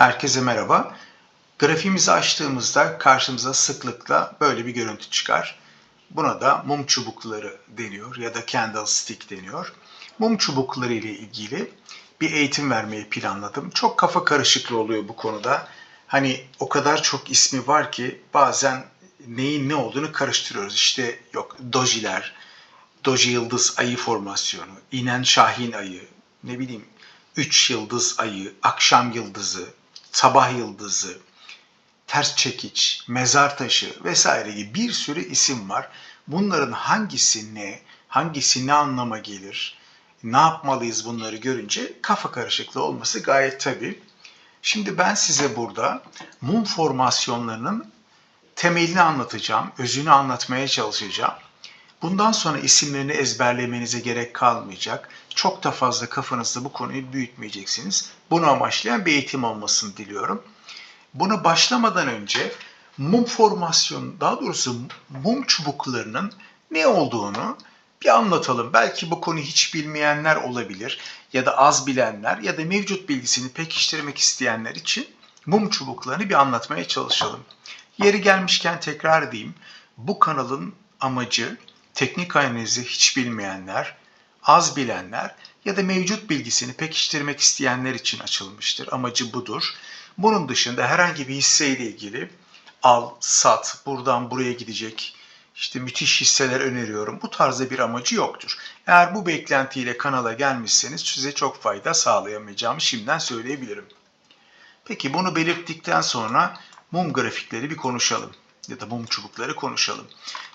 Herkese merhaba. Grafiğimizi açtığımızda karşımıza sıklıkla böyle bir görüntü çıkar. Buna da mum çubukları deniyor ya da candlestick deniyor. Mum çubukları ile ilgili bir eğitim vermeyi planladım. Çok kafa karışıklığı oluyor bu konuda. Hani o kadar çok ismi var ki bazen neyin ne olduğunu karıştırıyoruz. İşte yok dojiler, doji yıldız ayı formasyonu, inen şahin ayı, ne bileyim üç yıldız ayı, akşam yıldızı, sabah yıldızı, ters çekiç, mezar taşı vesaire gibi bir sürü isim var. Bunların hangisi ne, hangisi ne anlama gelir, ne yapmalıyız bunları görünce kafa karışıklığı olması gayet tabii. Şimdi ben size burada mum formasyonlarının temelini anlatacağım, özünü anlatmaya çalışacağım. Bundan sonra isimlerini ezberlemenize gerek kalmayacak. Çok da fazla kafanızda bu konuyu büyütmeyeceksiniz. Bunu amaçlayan bir eğitim olmasını diliyorum. Buna başlamadan önce mum formasyonu, daha doğrusu mum çubuklarının ne olduğunu bir anlatalım. Belki bu konuyu hiç bilmeyenler olabilir ya da az bilenler ya da mevcut bilgisini pekiştirmek isteyenler için mum çubuklarını bir anlatmaya çalışalım. Yeri gelmişken tekrar edeyim. Bu kanalın amacı teknik analizi hiç bilmeyenler, az bilenler ya da mevcut bilgisini pekiştirmek isteyenler için açılmıştır. Amacı budur. Bunun dışında herhangi bir hisseyle ilgili al, sat, buradan buraya gidecek, işte müthiş hisseler öneriyorum. Bu tarzda bir amacı yoktur. Eğer bu beklentiyle kanala gelmişseniz size çok fayda sağlayamayacağımı şimdiden söyleyebilirim. Peki bunu belirttikten sonra mum grafikleri bir konuşalım ya da mum çubukları konuşalım.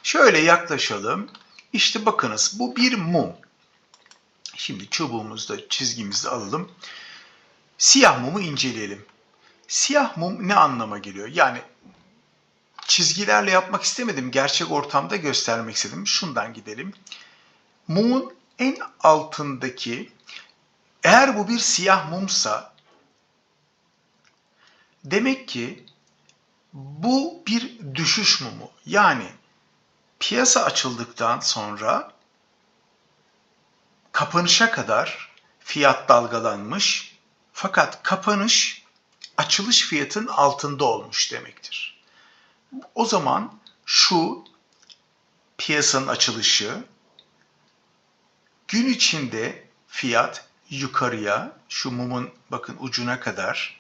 Şöyle yaklaşalım. İşte bakınız bu bir mum. Şimdi çubuğumuzda çizgimizi alalım. Siyah mumu inceleyelim. Siyah mum ne anlama geliyor? Yani çizgilerle yapmak istemedim. Gerçek ortamda göstermek istedim. Şundan gidelim. Mumun en altındaki eğer bu bir siyah mumsa demek ki bu bir düşüş mumu. Yani piyasa açıldıktan sonra kapanışa kadar fiyat dalgalanmış fakat kapanış açılış fiyatın altında olmuş demektir. O zaman şu piyasanın açılışı gün içinde fiyat yukarıya şu mumun bakın ucuna kadar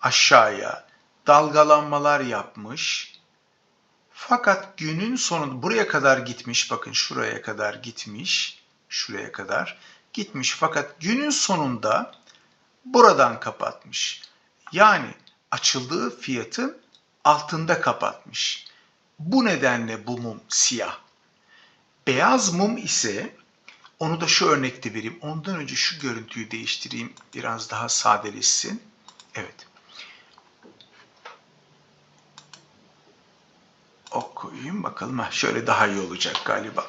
aşağıya dalgalanmalar yapmış. Fakat günün sonunda buraya kadar gitmiş bakın şuraya kadar gitmiş şuraya kadar gitmiş fakat günün sonunda buradan kapatmış. Yani açıldığı fiyatın altında kapatmış. Bu nedenle bu mum siyah. Beyaz mum ise onu da şu örnekte vereyim. Ondan önce şu görüntüyü değiştireyim. Biraz daha sadeleşsin. Evet. Ok koyayım bakalım. Ha, şöyle daha iyi olacak galiba.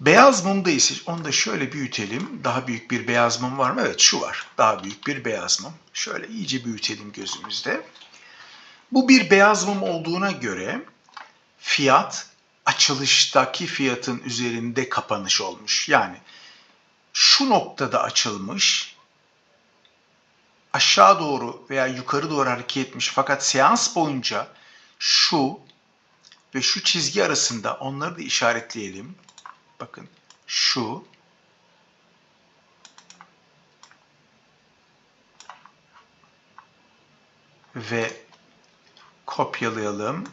Beyaz mumda ise onu da şöyle büyütelim. Daha büyük bir beyaz mum var mı? Evet şu var. Daha büyük bir beyaz mum. Şöyle iyice büyütelim gözümüzde. Bu bir beyaz mum olduğuna göre fiyat açılıştaki fiyatın üzerinde kapanış olmuş. Yani şu noktada açılmış, aşağı doğru veya yukarı doğru hareket etmiş fakat seans boyunca şu ve şu çizgi arasında onları da işaretleyelim. Bakın şu ve kopyalayalım.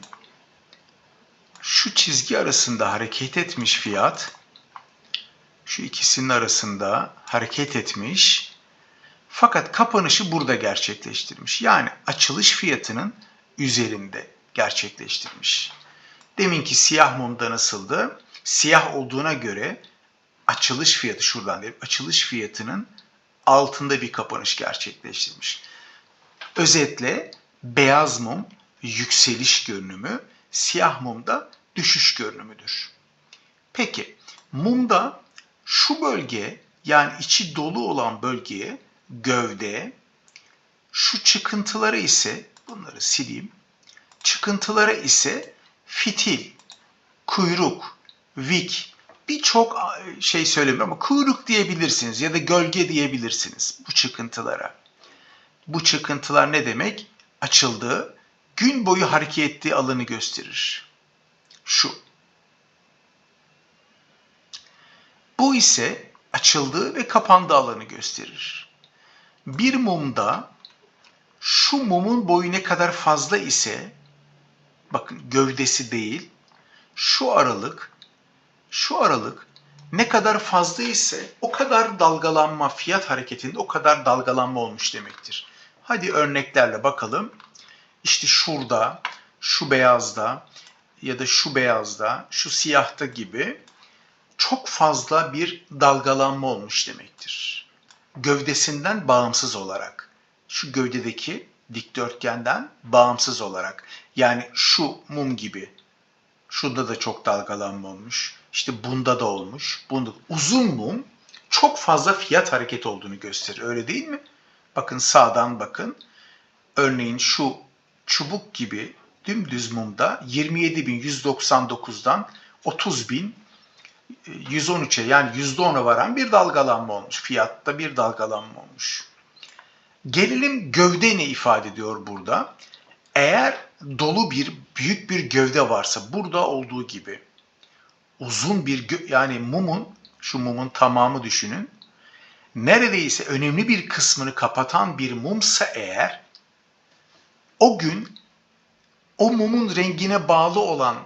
Şu çizgi arasında hareket etmiş fiyat. Şu ikisinin arasında hareket etmiş. Fakat kapanışı burada gerçekleştirmiş. Yani açılış fiyatının üzerinde gerçekleştirmiş. Deminki siyah mumda nasıldı? Siyah olduğuna göre açılış fiyatı şuradan değil, açılış fiyatının altında bir kapanış gerçekleştirmiş. Özetle beyaz mum yükseliş görünümü, siyah mum da düşüş görünümüdür. Peki mumda şu bölge yani içi dolu olan bölgeye gövde, şu çıkıntıları ise bunları sileyim. Çıkıntılara ise fitil, kuyruk, vik birçok şey söylemiyorum ama kuyruk diyebilirsiniz ya da gölge diyebilirsiniz bu çıkıntılara. Bu çıkıntılar ne demek? Açıldığı, gün boyu hareket ettiği alanı gösterir. Şu. Bu ise açıldığı ve kapandığı alanı gösterir. Bir mumda şu mumun boyu ne kadar fazla ise bakın gövdesi değil şu aralık şu aralık ne kadar fazla ise o kadar dalgalanma fiyat hareketinde o kadar dalgalanma olmuş demektir. Hadi örneklerle bakalım. İşte şurada, şu beyazda ya da şu beyazda, şu siyahta gibi çok fazla bir dalgalanma olmuş demektir. Gövdesinden bağımsız olarak. Şu gövdedeki dikdörtgenden bağımsız olarak. Yani şu mum gibi. Şunda da çok dalgalanma olmuş. İşte bunda da olmuş. Bunda uzun mum çok fazla fiyat hareket olduğunu gösterir. Öyle değil mi? Bakın sağdan bakın. Örneğin şu çubuk gibi dümdüz mumda 27.199'dan 30.000 113'e yani %10'a varan bir dalgalanma olmuş. Fiyatta bir dalgalanma olmuş. Gelelim gövde ne ifade ediyor burada? Eğer dolu bir büyük bir gövde varsa burada olduğu gibi uzun bir gö- yani mumun şu mumun tamamı düşünün. Neredeyse önemli bir kısmını kapatan bir mumsa eğer o gün o mumun rengine bağlı olan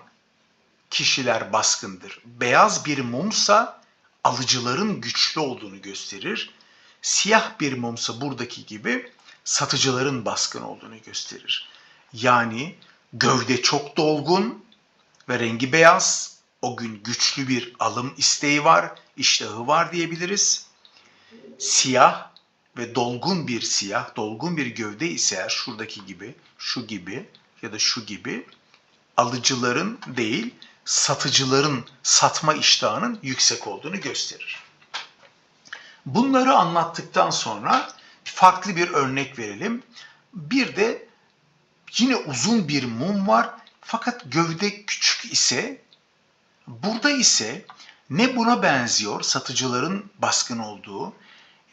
kişiler baskındır. Beyaz bir mumsa alıcıların güçlü olduğunu gösterir. Siyah bir mumsa buradaki gibi satıcıların baskın olduğunu gösterir. Yani gövde çok dolgun ve rengi beyaz. O gün güçlü bir alım isteği var, iştahı var diyebiliriz. Siyah ve dolgun bir siyah, dolgun bir gövde ise şuradaki gibi, şu gibi ya da şu gibi alıcıların değil, satıcıların satma iştahının yüksek olduğunu gösterir. Bunları anlattıktan sonra farklı bir örnek verelim. Bir de yine uzun bir mum var fakat gövde küçük ise burada ise ne buna benziyor satıcıların baskın olduğu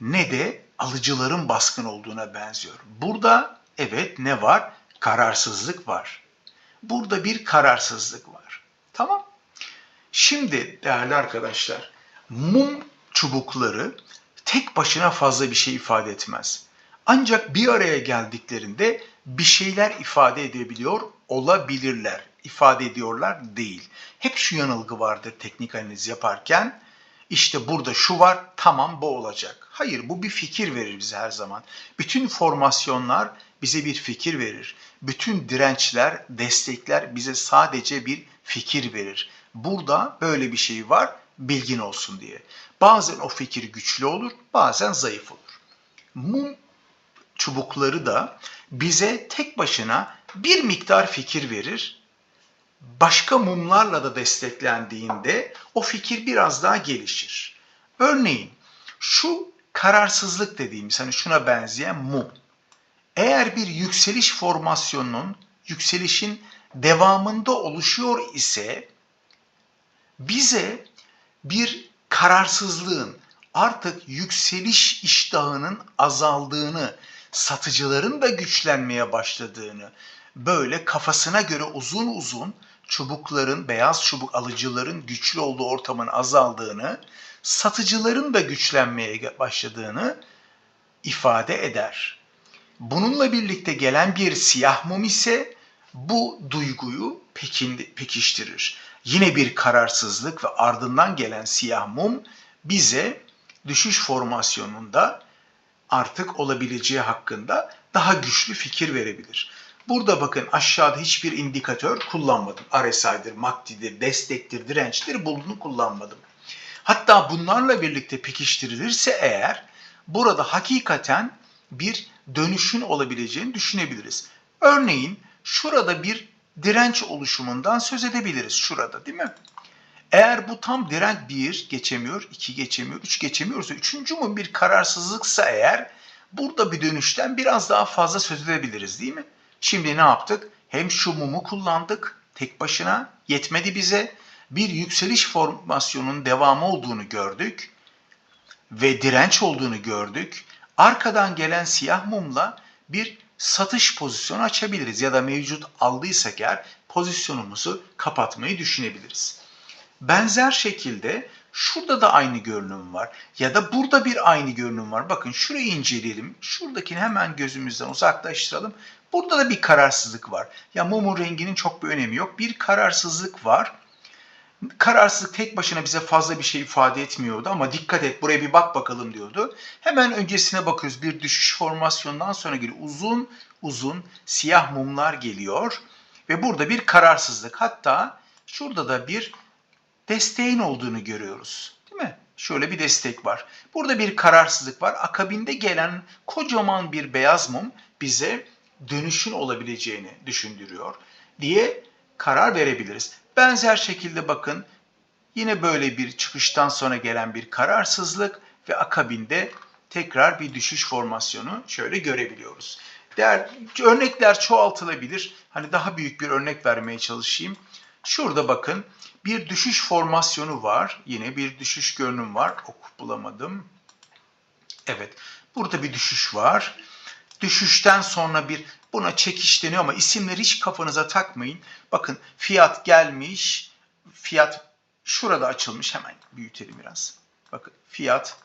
ne de alıcıların baskın olduğuna benziyor. Burada evet ne var? Kararsızlık var. Burada bir kararsızlık var. Tamam. Şimdi değerli arkadaşlar mum çubukları tek başına fazla bir şey ifade etmez. Ancak bir araya geldiklerinde bir şeyler ifade edebiliyor olabilirler. İfade ediyorlar değil. Hep şu yanılgı vardır teknik analiz yaparken. İşte burada şu var, tamam bu olacak. Hayır, bu bir fikir verir bize her zaman. Bütün formasyonlar bize bir fikir verir. Bütün dirençler, destekler bize sadece bir fikir verir. Burada böyle bir şey var, bilgin olsun diye. Bazen o fikir güçlü olur, bazen zayıf olur. Mum çubukları da bize tek başına bir miktar fikir verir. Başka mumlarla da desteklendiğinde o fikir biraz daha gelişir. Örneğin şu kararsızlık dediğimiz hani şuna benzeyen mum. Eğer bir yükseliş formasyonunun yükselişin devamında oluşuyor ise bize bir kararsızlığın artık yükseliş iştahının azaldığını, satıcıların da güçlenmeye başladığını, böyle kafasına göre uzun uzun çubukların, beyaz çubuk alıcıların güçlü olduğu ortamın azaldığını, satıcıların da güçlenmeye başladığını ifade eder. Bununla birlikte gelen bir siyah mum ise bu duyguyu pekiştirir. Yine bir kararsızlık ve ardından gelen siyah mum bize düşüş formasyonunda artık olabileceği hakkında daha güçlü fikir verebilir. Burada bakın aşağıda hiçbir indikatör kullanmadım. RSI'dir, MACD'dir, destektir, dirençtir bunu kullanmadım. Hatta bunlarla birlikte pekiştirilirse eğer burada hakikaten bir dönüşün olabileceğini düşünebiliriz. Örneğin şurada bir direnç oluşumundan söz edebiliriz şurada değil mi? Eğer bu tam direnç 1 geçemiyor, 2 geçemiyor, 3 geçemiyorsa, üçüncü mü bir kararsızlıksa eğer burada bir dönüşten biraz daha fazla söz edebiliriz değil mi? Şimdi ne yaptık? Hem şu mumu kullandık tek başına yetmedi bize. Bir yükseliş formasyonunun devamı olduğunu gördük ve direnç olduğunu gördük. Arkadan gelen siyah mumla bir satış pozisyonu açabiliriz ya da mevcut aldıysak eğer pozisyonumuzu kapatmayı düşünebiliriz. Benzer şekilde şurada da aynı görünüm var ya da burada bir aynı görünüm var. Bakın şurayı inceleyelim. Şuradakini hemen gözümüzden uzaklaştıralım. Burada da bir kararsızlık var. Ya mumun renginin çok bir önemi yok. Bir kararsızlık var. Kararsızlık tek başına bize fazla bir şey ifade etmiyordu ama dikkat et buraya bir bak bakalım diyordu. Hemen öncesine bakıyoruz. Bir düşüş formasyonundan sonra geliyor. Uzun uzun siyah mumlar geliyor ve burada bir kararsızlık. Hatta şurada da bir desteğin olduğunu görüyoruz. Değil mi? Şöyle bir destek var. Burada bir kararsızlık var. Akabinde gelen kocaman bir beyaz mum bize dönüşün olabileceğini düşündürüyor diye karar verebiliriz. Benzer şekilde bakın yine böyle bir çıkıştan sonra gelen bir kararsızlık ve akabinde tekrar bir düşüş formasyonu şöyle görebiliyoruz. Değer, örnekler çoğaltılabilir. Hani daha büyük bir örnek vermeye çalışayım. Şurada bakın bir düşüş formasyonu var. Yine bir düşüş görünüm var. Oku bulamadım. Evet. Burada bir düşüş var. Düşüşten sonra bir buna çekiş deniyor ama isimleri hiç kafanıza takmayın. Bakın fiyat gelmiş. Fiyat şurada açılmış. Hemen büyütelim biraz. Bakın fiyat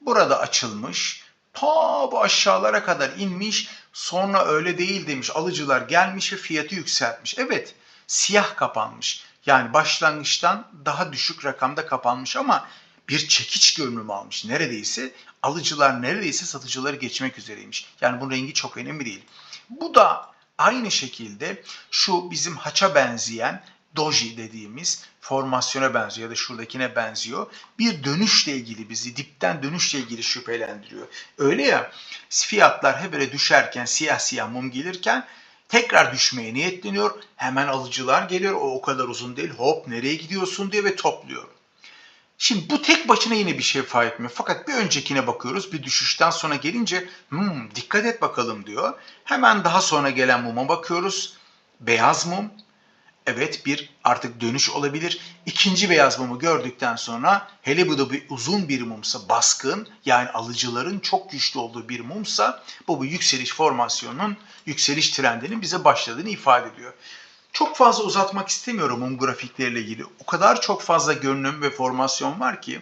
burada açılmış. Ta bu aşağılara kadar inmiş. Sonra öyle değil demiş. Alıcılar gelmiş ve fiyatı yükseltmiş. Evet siyah kapanmış. Yani başlangıçtan daha düşük rakamda kapanmış ama bir çekiç görünümü almış. Neredeyse alıcılar neredeyse satıcıları geçmek üzereymiş. Yani bunun rengi çok önemli değil. Bu da aynı şekilde şu bizim haça benzeyen doji dediğimiz formasyona benziyor ya da şuradakine benziyor. Bir dönüşle ilgili bizi dipten dönüşle ilgili şüphelendiriyor. Öyle ya fiyatlar hep böyle düşerken siyah siyah mum gelirken tekrar düşmeye niyetleniyor. Hemen alıcılar geliyor. O o kadar uzun değil. Hop nereye gidiyorsun diye ve topluyor. Şimdi bu tek başına yine bir şey ifade etmiyor. Fakat bir öncekine bakıyoruz. Bir düşüşten sonra gelince hmm, dikkat et bakalım diyor. Hemen daha sonra gelen muma bakıyoruz. Beyaz mum. Evet bir artık dönüş olabilir. İkinci beyaz mumu gördükten sonra hele bu da bir uzun bir mumsa baskın yani alıcıların çok güçlü olduğu bir mumsa bu bu yükseliş formasyonunun yükseliş trendinin bize başladığını ifade ediyor. Çok fazla uzatmak istemiyorum mum grafikleriyle ilgili. O kadar çok fazla görünüm ve formasyon var ki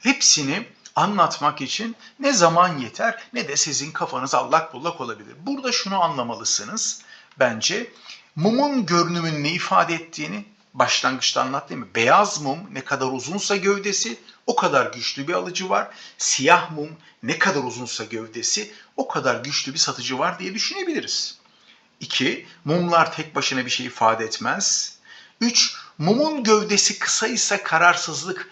hepsini anlatmak için ne zaman yeter ne de sizin kafanız allak bullak olabilir. Burada şunu anlamalısınız bence. Mumun görünümün ne ifade ettiğini başlangıçta anlattım? Beyaz mum ne kadar uzunsa gövdesi o kadar güçlü bir alıcı var. Siyah mum ne kadar uzunsa gövdesi o kadar güçlü bir satıcı var diye düşünebiliriz. 2. Mumlar tek başına bir şey ifade etmez. 3. Mumun gövdesi kısaysa kararsızlık,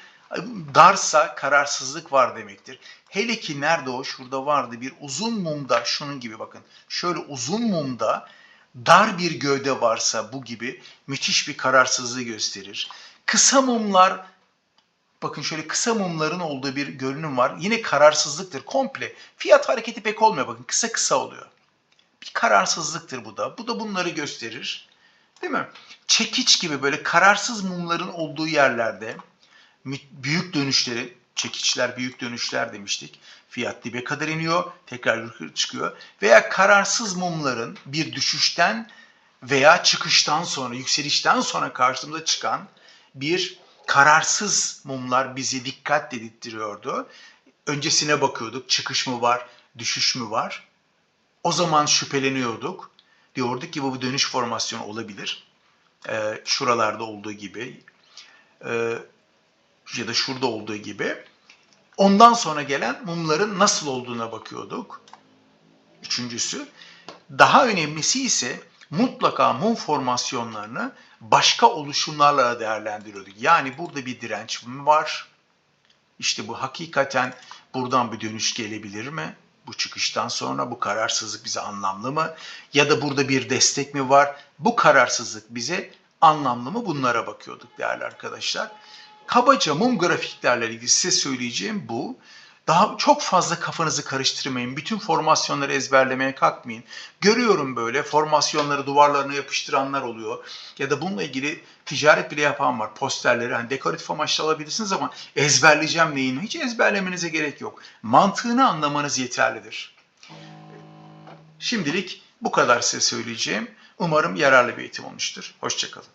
darsa kararsızlık var demektir. Hele ki nerede o? Şurada vardı bir uzun mumda şunun gibi bakın. Şöyle uzun mumda dar bir gövde varsa bu gibi müthiş bir kararsızlığı gösterir. Kısa mumlar bakın şöyle kısa mumların olduğu bir görünüm var. Yine kararsızlıktır komple. Fiyat hareketi pek olmuyor bakın kısa kısa oluyor. Bir kararsızlıktır bu da. Bu da bunları gösterir. Değil mi? Çekiç gibi böyle kararsız mumların olduğu yerlerde büyük dönüşleri, çekiçler büyük dönüşler demiştik. Fiyat dibe kadar iniyor, tekrar yukarı çıkıyor. Veya kararsız mumların bir düşüşten veya çıkıştan sonra, yükselişten sonra karşımıza çıkan bir kararsız mumlar bizi dikkat dedirtiyordu. Öncesine bakıyorduk, çıkış mı var, düşüş mü var? O zaman şüpheleniyorduk. Diyorduk ki bu bir dönüş formasyonu olabilir. Ee, şuralarda olduğu gibi ee, ya da şurada olduğu gibi. Ondan sonra gelen mumların nasıl olduğuna bakıyorduk. Üçüncüsü. Daha önemlisi ise mutlaka mum formasyonlarını başka oluşumlarla değerlendiriyorduk. Yani burada bir direnç mi var? İşte bu hakikaten buradan bir dönüş gelebilir mi? Bu çıkıştan sonra bu kararsızlık bize anlamlı mı? Ya da burada bir destek mi var? Bu kararsızlık bize anlamlı mı? Bunlara bakıyorduk değerli arkadaşlar. Kabaca mum grafiklerle ilgili size söyleyeceğim bu. Daha çok fazla kafanızı karıştırmayın. Bütün formasyonları ezberlemeye kalkmayın. Görüyorum böyle formasyonları duvarlarına yapıştıranlar oluyor. Ya da bununla ilgili ticaret bile yapan var. Posterleri hani dekoratif amaçlı alabilirsiniz ama ezberleyeceğim neyini hiç ezberlemenize gerek yok. Mantığını anlamanız yeterlidir. Şimdilik bu kadar size söyleyeceğim. Umarım yararlı bir eğitim olmuştur. Hoşçakalın.